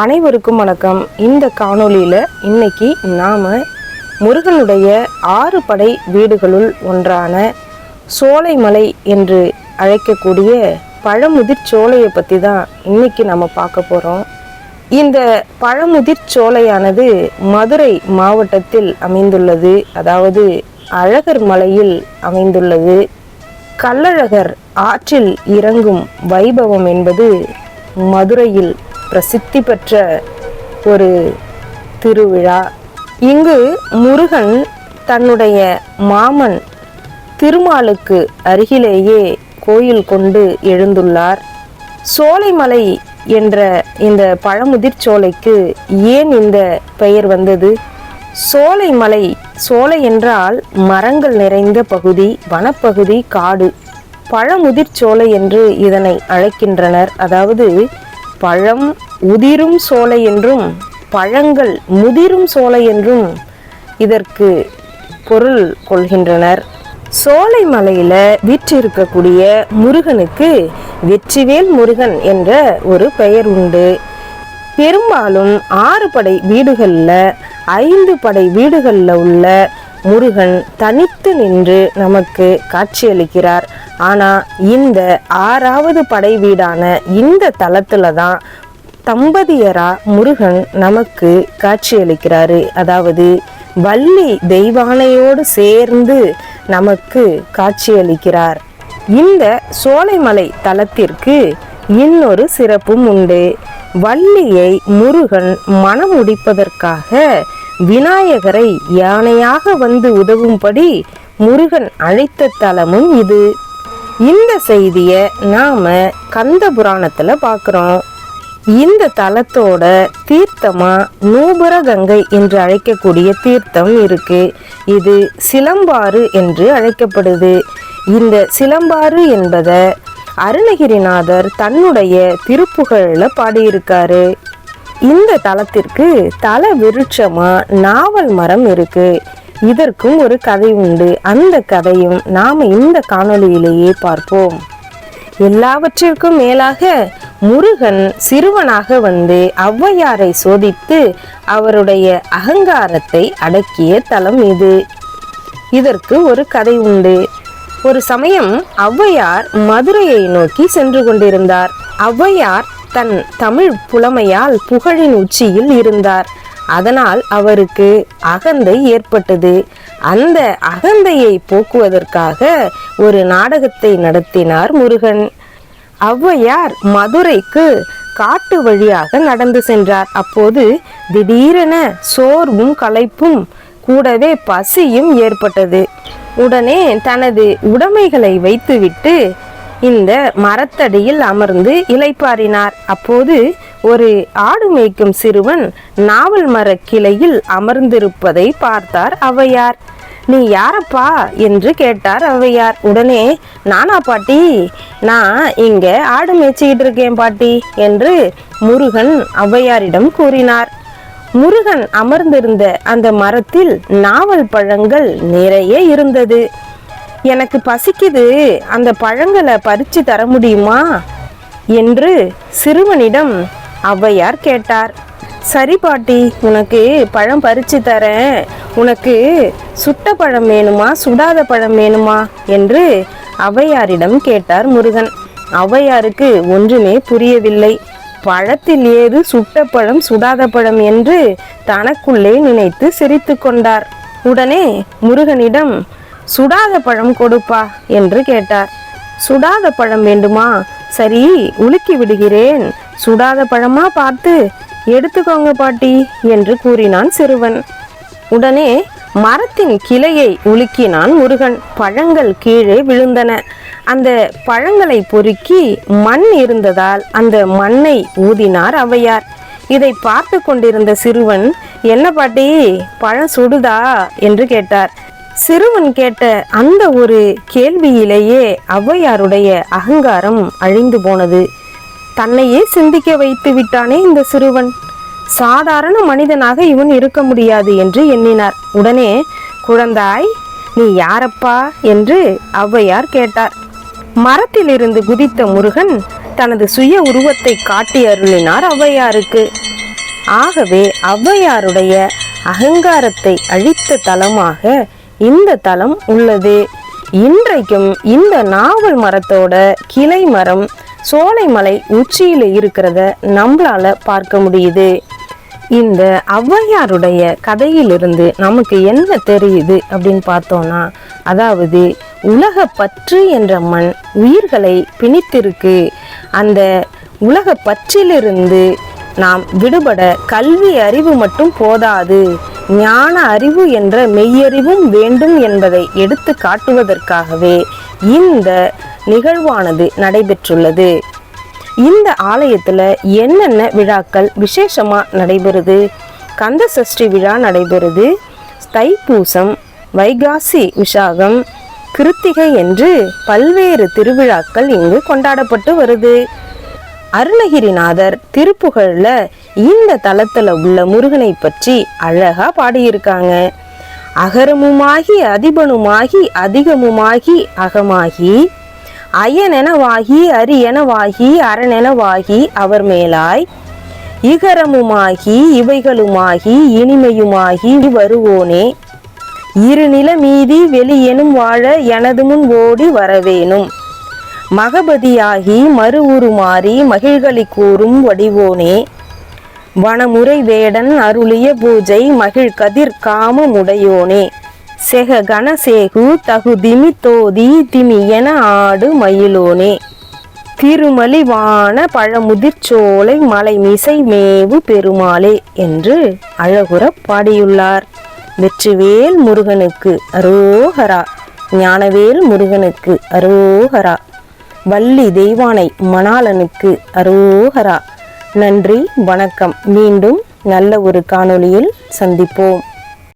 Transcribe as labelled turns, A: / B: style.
A: அனைவருக்கும் வணக்கம். இந்த காணொளியில் இன்னைக்கு நாம் முருகனுடைய ஆறு படை வீடுகளுள் ஒன்றான சோலைமலை என்று அழைக்கக்கூடிய பழமுதிர் சோலையை பற்றி தான் இன்னைக்கு நம்ம பார்க்க போகிறோம் இந்த பழமுதிர் சோலையானது மதுரை மாவட்டத்தில் அமைந்துள்ளது. அதாவது அழகர் மலையில் அமைந்துள்ளது. கள்ளழகர் ஆற்றில் இறங்கும் வைபவம் என்பது மதுரையில் பிரசித்தி பெற்ற ஒரு திருவிழா. இங்கு முருகன் தன்னுடைய மாமன் திருமாலுக்கு அருகிலேயே கோயில் கொண்டு எழுந்துள்ளார். சோலைமலை என்ற இந்த பழமுதிர் சோலைக்கு ஏன் இந்த பெயர் வந்தது? சோலைமலை சோலை என்றால் மரங்கள் நிறைந்த பகுதி வனப்பகுதி காடு. பழமுதிர் சோலை என்று இதனை அழைக்கின்றனர். அதாவது பழம் உதிரும் சோலை என்றும் பழங்கள் முதிரும் சோலை என்றும் இதற்கு பொருள் கொள்கின்றனர். சோலை மலையில வீற்றிருக்கக்கூடிய முருகனுக்கு வெற்றிவேல் முருகன் என்ற ஒரு பெயர் உண்டு. பெரும்பாலும் ஆறு படை வீடுகளில் ஐந்து படை வீடுகளில் உள்ள முருகன் தனித்து நின்று நமக்கு காட்சியளிக்கிறார். ஆனால் இந்த ஆறாவது படை வீடான இந்த தலத்துல தான் தம்பதியரா முருகன் நமக்கு காட்சியளிக்கிறாரு. அதாவது வள்ளி தெய்வானையோடு சேர்ந்து நமக்கு காட்சியளிக்கிறார். இந்த சோலைமலை தலத்திற்கு இன்னொரு சிறப்பும் உண்டு. வள்ளியை முருகன் மனம் முடிப்பதற்காக விநாயகரை யானையாக வந்து உதவும்படி முருகன் அழைத்த தலமும் இது. இந்த செய்தியை நாம கந்த புராணத்துல பார்க்குறோம் இந்த தலத்தோட தீர்த்தமா நூபுர கங்கை என்று அழைக்கக்கூடிய தீர்த்தம் இருக்கு. இது சிலம்பாறு என்று அழைக்கப்படுது. இந்த சிலம்பாறு என்பதை அருணகிரிநாதர் தன்னுடைய திருப்புகழில் பாடியிருக்காரு. இந்த தலத்திற்கு தல விருட்சமா நாவல் மரம் இருக்கு. இதற்கும் ஒரு கதை உண்டு. அந்த கதையும் நாம இந்த காணொளியிலேயே பார்ப்போம். எல்லாவற்றிற்கும் மேலாக முருகன் சிறுவனாக வந்து ஔவையாரை சோதித்து அவருடைய அகங்காரத்தை அடக்கிய தலம் இது. இதற்கு ஒரு கதை உண்டு. ஒரு சமயம் ஔவையார் மதுரையை நோக்கி சென்று கொண்டிருந்தார். ஔவையார் தன் தமிழ் புலமையால் புகழின் உச்சியில் இருந்தார். அதனால் அவருக்கு அகந்தை ஏற்பட்டது. அந்த அகந்தையை போக்குவதற்காக ஒரு நாடகத்தை நடத்தினார் முருகன். ஔவையார் மதுரைக்கு காட்டு வழியாக நடந்து சென்றார். அப்போது திடீரென சோர்வும் களைப்பும் கூடவே பசியும் ஏற்பட்டது. உடனே தனது உடைமைகளை வைத்துவிட்டு இந்த மரத்தடியில் அமர்ந்து இலைப்பாரினார் அப்போது ஒரு ஆடு மேய்க்கும் சிறுவன் நாவல் மர கிளையில் அமர்ந்திருப்பதை பார்த்தார் ஔவையார் நீ யாரப்பா? என்று கேட்டார் அவையார். உடனே நானா பாட்டி? நான் இங்க ஆடு மேய்ச்சிக்கிட்டு இருக்கேன் பாட்டி என்று முருகன் ஔவையாரிடம் கூறினார். முருகன் அமர்ந்திருந்த அந்த மரத்தில் நாவல் பழங்கள் நிறைய இருந்தது. எனக்கு பசிக்குது. அந்த பழங்களை பறித்து தர முடியுமா? என்று சிறுவனிடம் ஔவையார் கேட்டார். சரி பாட்டி உனக்கு பழம் பறித்து தரேன். உனக்கு சுட்ட பழம் வேணுமா? சுடாத பழம் வேணுமா? என்று ஔவையாரிடம் கேட்டார் முருகன். ஔவையாருக்கு ஒன்றுமே புரியவில்லை. பழத்தில் ஏது சுட்ட பழம் சுடாத பழம் என்று தனக்குள்ளே நினைத்து சிரித்து கொண்டார். உடனே முருகனிடம் சுடாத பழம் கொடுப்பா என்று கேட்டார். சுடாத பழம் வேண்டுமா? சரி உலுக்கி விடுகிறேன். சுடாத பழமா பார்த்து? எடுத்துக்கோங்க பாட்டி என்று கூறினான் சிறுவன். உடனே மரத்தின் கிளையை உலுக்கினான் முருகன். பழங்கள் கீழே விழுந்தன. அந்த பழங்களை பொறுக்கி மண் இருந்ததால் அந்த மண்ணை ஊதினார் அவையார் இதை பார்த்து கொண்டிருந்த சிறுவன் என்ன பாட்டி பழம் சுடுதா? என்று கேட்டார். சிறுவன் கேட்ட அந்த ஒரு கேள்வியிலேயே ஔவையாருடைய அகங்காரம் அழிந்து போனது. தன்னையே சிந்திக்க வைத்து விட்டானே இந்த சிறுவன். சாதாரண மனிதனாக இவன் இருக்க முடியாது என்று எண்ணினார். உடனே குழந்தாய் நீ யாரப்பா? என்று ஔவையார் கேட்டார். மரத்திலிருந்து குதித்த முருகன் தனது சுய உருவத்தை காட்டி அருளினார் ஔவையாருக்கு. ஆகவே ஔவையாருடைய அகங்காரத்தை அழித்த தலமாக இந்த தலம் உள்ளது. இன்றைக்கும் இந்த நாவல் மரத்தோட கிளை மரம் சோலைமலை உச்சியில் இருக்கிறத நம்மளால பார்க்க முடியுது. இந்த ஔவையாருடைய கதையிலிருந்து நமக்கு என்ன தெரியுது அப்படின்னு பார்த்தோம்னா அதாவது உலக பற்று என்ற மண் உயிர்களை பிணித்திருக்கு. அந்த உலக பற்றிலிருந்து நாம் விடுபட கல்வி அறிவு மட்டும் போதாது. ஞான அறிவு என்ற மெய்யறிவும் வேண்டும் என்பதை எடுத்து காட்டுவதற்காகவே இந்த நிகழ்வானது நடைபெற்றுள்ளது. இந்த ஆலயத்தில் என்னென்ன விழாக்கள் விசேஷமாக நடைபெறுது? கந்த சஷ்டி விழா நடைபெறுது. தைப்பூசம் வைகாசி விசாகம் கிருத்திகை என்று பல்வேறு திருவிழாக்கள் இங்கு கொண்டாடப்பட்டு வருது. அருணகிரிநாதர் திருப்புகழில் இந்த தலத்துல உள்ள முருகனை பற்றி அழகா பாடியிருக்காங்க. அகரமுமாகி அதிபனுமாகி அதிகமுமாகி அகமாகி அயனெனவாகி அரியனவாகி அரணெனவாகி அவர் மேலாய். இகரமுமாகி இவைகளுமாகி இனிமையுமாகி வருவோனே. இருநில மீதி வெளியெனும் வாழ எனது முன் ஓடி வரவேணும். மகபதியாகி மறு உருமாறி மகிழ்களை கூறும் வடிவோனே. வனமுறை வேடன் அருளிய பூஜை மகிழ் கதிர் காமமுடையோனே. செக கணசேகு தகுதிமி தோதி திமி என ஆடு மயிலோனே. திருமலிவான பழமுதிர்ச்சோலை மலை மிசை மேவு பெருமாளே என்று அழகுற பாடியுள்ளார். வெற்றிவேல் முருகனுக்கு அரோகரா ஞானவேல் முருகனுக்கு அரோகரா வள்ளி தெய்வானை மணாளனுக்கு அரோகரா நன்றி வணக்கம். மீண்டும் நல்ல ஒரு காணொளியில் சந்திப்போம்.